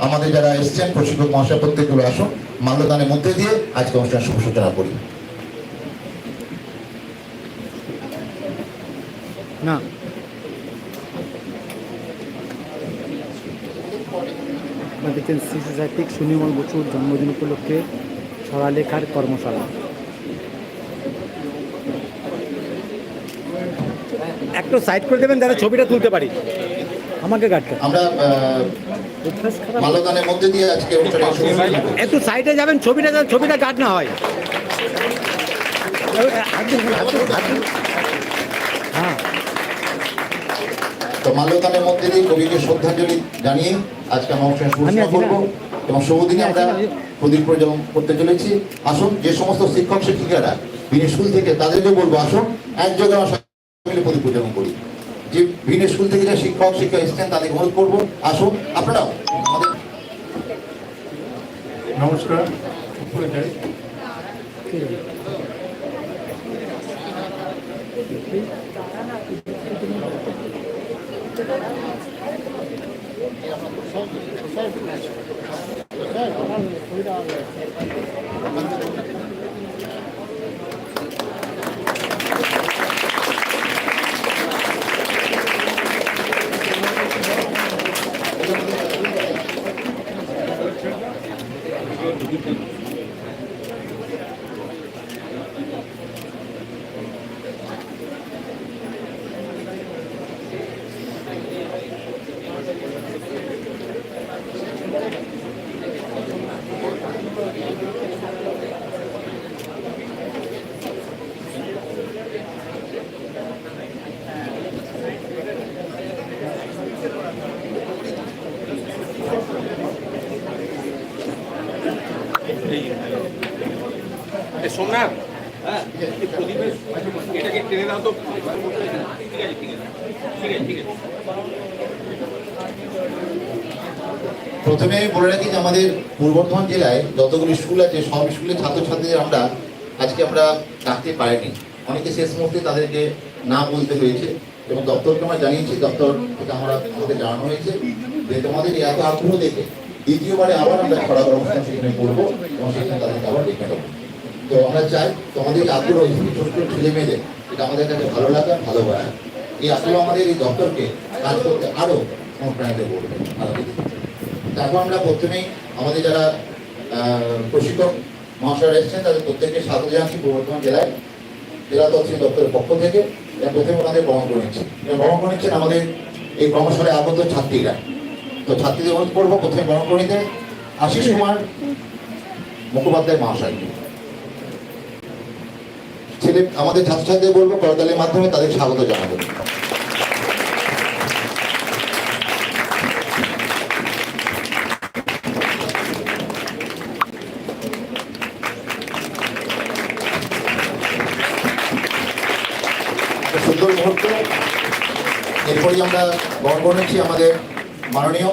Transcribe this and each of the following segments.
আমাদের যারা এসছেন প্রশিক্ষক মহাশয় প্রত্যেকগুলো আসুন মাল্যদানের মধ্যে দিয়ে আজকে অনুষ্ঠানের শুভ সূচনা করি। না। দেখছেন শিশু সাহিত্যিক সুনির্মল বসুর জন্মদিন উপলক্ষে ছড়ালেখার কর্মশালা। একটু সাইড করে দেবেন যাতে ছবিটা তুলতে পারি। আমাকে গাড়টা আমরা মাল্যদানের মধ্যে দিয়ে আজকে। একটু সাইডে যাবেন ছবিটা ছবিটা গাঢ় না হয় হ্যাঁ তো মাল্যদানের মধ্যে দিয়ে কবিকে শ্রদ্ধাঞ্জলি জানিয়ে আজকে আমরা অনুষ্ঠানের শুভ আমি সূচনা আছি না। করব এবং শুভ দিনে আমি আছি আমরা। প্রদীপ প্রজ্বলন করতে চলেছি আসুন যে সমস্ত শিক্ষক শিক্ষিকারা বিনি স্কুল থেকে তাদেরকে বলব আসুন একযোগে আমার সাথে মিলে প্রদীপ প্রজ্বলন করি যে ভিন্ন স্কুল থেকে যে শিক্ষক শিক্ষক এসছেন, তাদের অনুরোধ করব। আসুন, আপনারাও আমাদের নমস্কার। সোমনাথ। প্রথমে বলে রাখি যে আমাদের পূর্ব বর্ধমান জেলায় যতগুলি স্কুল আছে, সব স্কুলের ছাত্রছাত্রীদের আমরা আজকে আমরা ডাকতে পারিনি। অনেকে শেষ মুহূর্তে তাদেরকে না বলতে হয়েছে এবং দপ্তরকে আমরা জানিয়েছি। দপ্তর থেকে আমরা আমাদের জানানো হয়েছে যে তোমাদের এত আগ্রহ দেখে দ্বিতীয়বারে আবার আমরা খরা অনুষ্ঠান সেখানে করব এবং সেখানে তাদেরকে আবার ডেকে নেব। তো আমরা চাই তোমাদের আগ্রহ, ছোট ছোট ছেলে মেয়েদের, এটা আমাদের কাছে ভালো লাগা ভালোবাসা এই আগ্রহ আমাদের এই দপ্তরকে কাজ করতে আরও অনুপ্রাণিত করবে। তারপর আমরা প্রথমেই আমাদের যারা প্রশিক্ষক মহাশয়রা এসেছেন, তাদের প্রত্যেককে স্বাগত জানাচ্ছি বর্ধমান জেলায়, জেলা তহসিল দপ্তরের পক্ষ থেকে। প্রথমে ওনাদের বহন করে নিচ্ছেন। এরা বহন করে নিচ্ছেন আমাদের এই কর্মশালে আগত ছাত্রীরা। তো ছাত্রীদের অনুরোধ করব, প্রথমে বহন করে নিতে। আশিস কুমার মুখোপাধ্যায় মহাশয়। ছেলে, আমাদের ছাত্রছাত্রীদের বলব করতালের মাধ্যমে তাদের স্বাগত জানাব। সুন্দর মুহূর্ত। এরপরই আমরা গ্রহণ করে নিচ্ছি আমাদের মাননীয়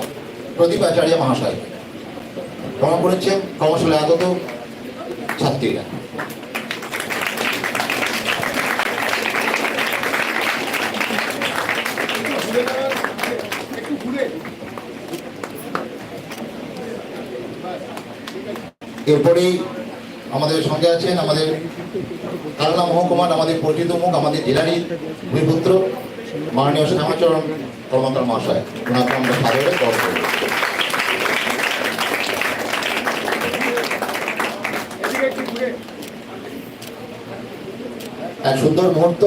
প্রদীপ আচার্য মহাশয়। গ্রহণ করেছেন কর্মশালে আগত ছাত্রীরা। এরপরেই আমাদের সঙ্গে আছেন আমাদের কালনা মহকুমার আমাদের পরিচিত মুখ, আমাদের জেলারই ভূমিপুত্র মাননীয় শ্যামাচরণ কর্মকার মহাশয়। ওনাকে আমরা সাদরে করি। এক সুন্দর মুহূর্ত।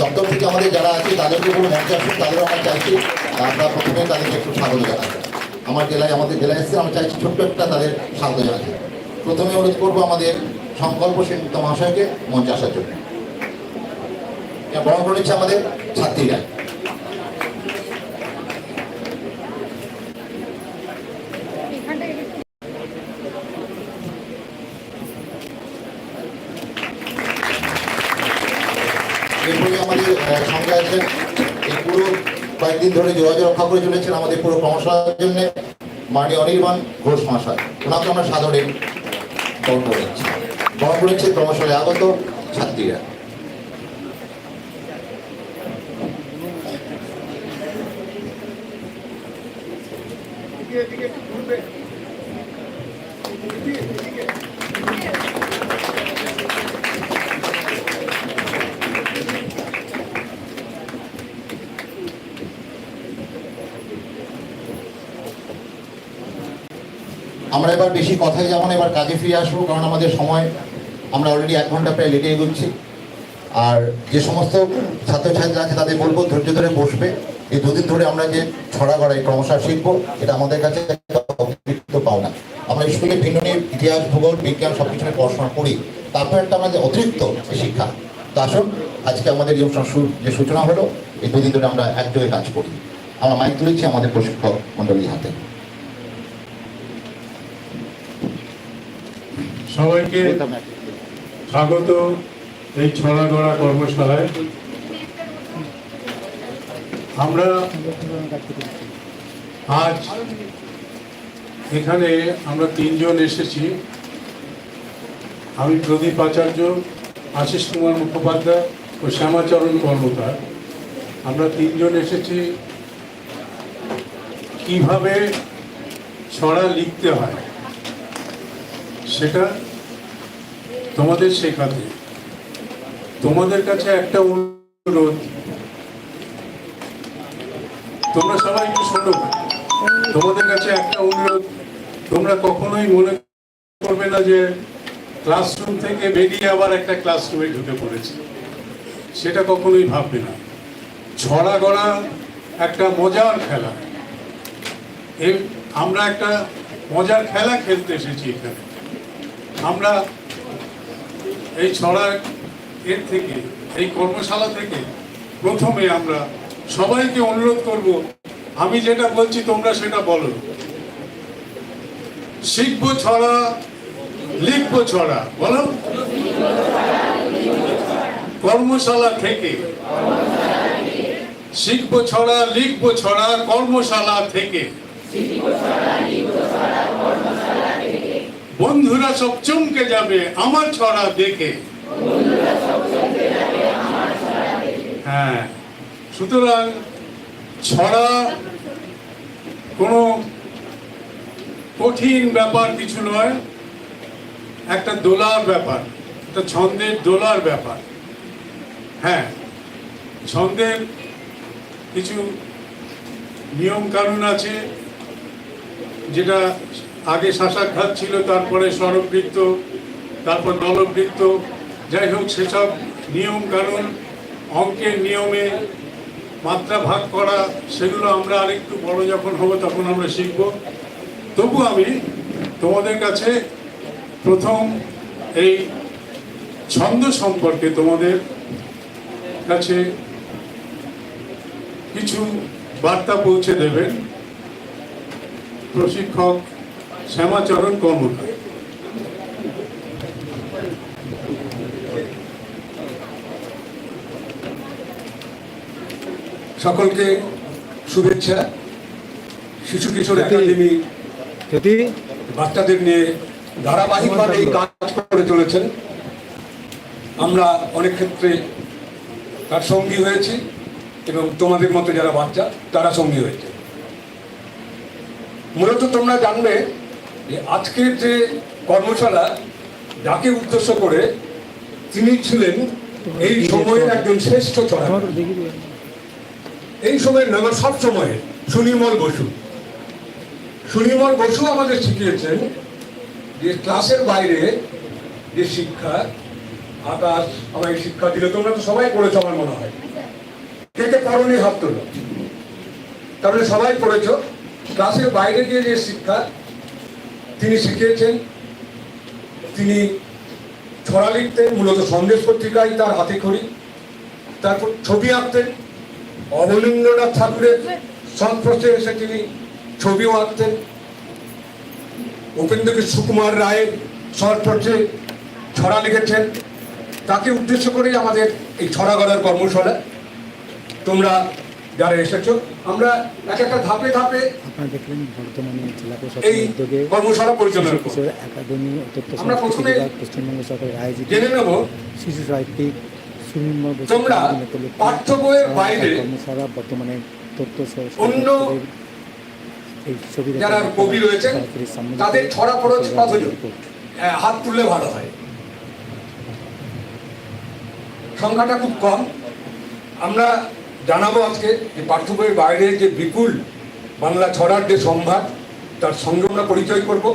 দপ্তর থেকে আমাদের যারা আছে, তাদেরকে কোনো মঞ্চে আসুন তাদেরও আমরা চাইছি। আমরা প্রথমে তাদেরকে একটু স্বাগত জানাতে আমার জেলায়, আমাদের জেলায় এসছে আমরা চাইছি ছোট্ট একটা তাদের স্বাগত জানাতে। প্রথমে অনুরোধ করব আমাদের সংকল্প সেনগুপ্ত মহাশয়কে মঞ্চে আসার জন্য। বরণ করে নিচ্ছে আমাদের ছাত্রীরা। আমাদের সঙ্গে আছেন কয়েকদিন ধরে যোগাযোগ রক্ষা করে চলেছেন আমাদের পুরো কর্মশালার জন্য মাননীয় অনির্বাণ ঘোষ মহাশয়। ওনাকে আমরা সাদরে বরণ করেছি বরণ করেছে, কর্মশালায় আগত ছাত্রীরা। আমরা এবার বেশি কথায় যেমন এবার কাজে ফিরে আসব, কারণ আমাদের সময়, আমরা অলরেডি এক ঘণ্টা প্রায় লেটে এগোচ্ছি। আর যে সমস্ত ছাত্রছাত্রীরা আছে, তাদের বলব, ধৈর্য ধরে বসবে। এই দুদিন ধরে আমরা যে ছড়া গড়াই ক্রমশঃ শিখব, এটা আমাদের কাছে পাওনা। আমরা স্কুলে ভিন্ন নিয়ে ইতিহাস, ভূগোল, বিজ্ঞান সব কিছু পড়াশোনা করি। তারপর একটা আমাদের অতিরিক্ত শিক্ষা। তো আসুন, আজকে আমাদের এই যে সূচনা হলো, এই দুদিন ধরে আমরা একযোগে কাজ করি। আমরা মাইক তুলেছি আমাদের প্রশিক্ষক মন্ডলীর হাতে। সবাইকে স্বাগত এই ছড়া গড়া কর্মশালায়। আমরা আজ এখানে আমরা তিনজন এসেছি। আমি প্রদীপ আচার্য, আশিস কুমার মুখোপাধ্যায় ও শ্যামাচরণ কর্মকার। আমরা তিনজন এসেছি। কীভাবে ছড়া লিখতে হয় সেটা তোমাদের শেখাতে। তোমাদের কাছে একটা অনুরোধ। তোমরা সবাই একটু শোনো। তোমাদের কাছে একটা অনুরোধ। তোমরা কখনোই মনে করবে না যে ক্লাসরুম থেকে বেরিয়ে আবার একটা ক্লাসরুমে ঢুকে পড়েছে। সেটা কখনোই ভাববে না। ছড়া গড়া একটা মজার খেলা। আমরা একটা মজার খেলা খেলতে এসেছি এখানে। আমরা এই ছড়া এর থেকে, এই কর্মশালা থেকে প্রথমে আমরা সবাইকে অনুরোধ করব, আমি যেটা বলছি তোমরা সেটা বলো। শিখব ছড়া, লিখব ছড়া, বলো। কর্মশালা থেকে শিখব ছড়া, লিখব ছড়া, কর্মশালা থেকে বন্ধুরা সব চমকে যাবে, আমার ছড়া দেখে। হ্যাঁ সুতরাং ছড়া কোনো কঠিন ব্যাপার কিছু নয়, একটা দোলার ব্যাপার, একটা ছন্দের দোলার ব্যাপার। হ্যাঁ ছন্দের কিছু নিয়মকানুন আছে, যেটা আগে শাসাঘাত ছিল, তারপরে স্বরবৃত্ত, তারপর দলবৃত্ত যাই হোক, সেসব নিয়ম কানুন, অঙ্কের নিয়মে মাত্রা ভাগ করা, সেগুলো আমরা আরেকটু বড় যখন হব তখন আমরা শিখব। তবু আমি তোমাদের কাছে প্রথম এই ছন্দ সম্পর্কে তোমাদের কাছে কিছু বার্তা পৌঁছে দেবেন। প্রশিক্ষক শ্যামাচরণ কর্মকার সকলকে শুভেচ্ছা। শিশু কিশোর একাডেমি বাচ্চাদের নিয়ে ধারাবাহিকভাবে এই কাজ করে চলেছেন। আমরা অনেক ক্ষেত্রে তার সঙ্গী হয়েছি এবং তোমাদের মতো যারা বাচ্চা তারা সঙ্গী হয়েছে। মূলত তোমরা জানবে আজকের যে কর্মশালা, যাকে উদ্দেশ্য করে তিনি ছিলেন এই সময়ের একজন শ্রেষ্ঠ চড়া এই সময়ের নাম সব সময়ের, সুনির্মল বসু। সুনির্মল বসু আমাদের শিখিয়েছেন যে ক্লাসের বাইরে যে শিক্ষা আকাশ আমায় শিক্ষা দিল, তোমরা তো সবাই পড়েছো আমার মনে হয়। কে কে পড়নি হাত তোলো তাহলে সবাই পড়েছ। ক্লাসের বাইরে গিয়ে যে শিক্ষা তিনি শিখিয়েছেন, তিনি ছড়া লিখতেন, মূলত সন্দেশ পত্রিকায় তার হাতে খড়ি, তারপর ছবি আঁকতেন, অবনীন্দ্রনাথ ঠাকুরের সংস্পর্শে এসে তিনি ছবিও আঁকতেন। উপেন্দ্রকে সুকুমার রায়ের সংস্পর্শে ছড়া লিখেছেন। তাকে উদ্দেশ্য করেই আমাদের এই ছড়া গড়ার কর্মশালা। তোমরা যারা এসেছ আমরা এক একটা ধাপে ধাপে আপনারা দেখলেন বর্তমানে জেলা প্রশাসনের উদ্যোগে কর্মশালা পরিচালনা শিশু করব কিশোর একাডেমি আমরা প্রথমে পশ্চিমবঙ্গ সরকারের আয়োজিত জেনে নেব শিশু সাহিত্যিক সুনির্মল বসু তোমরা পাঠ্য বইয়ের বাইরে কর্মশালা বর্তমানে তথ্য অন্য যারা কবি রয়েছেন তাদের ছড়া হ্যাঁ, হাত তুললে ভালো হয়। সংখ্যাটা খুব কম। আমরা জানাব আজকে যে পাঠ্যবইয়ের বাইরে যে বিপুল বাংলা ছড়ার যে সম্ভার তার সঙ্গে আমরা পরিচয় করব।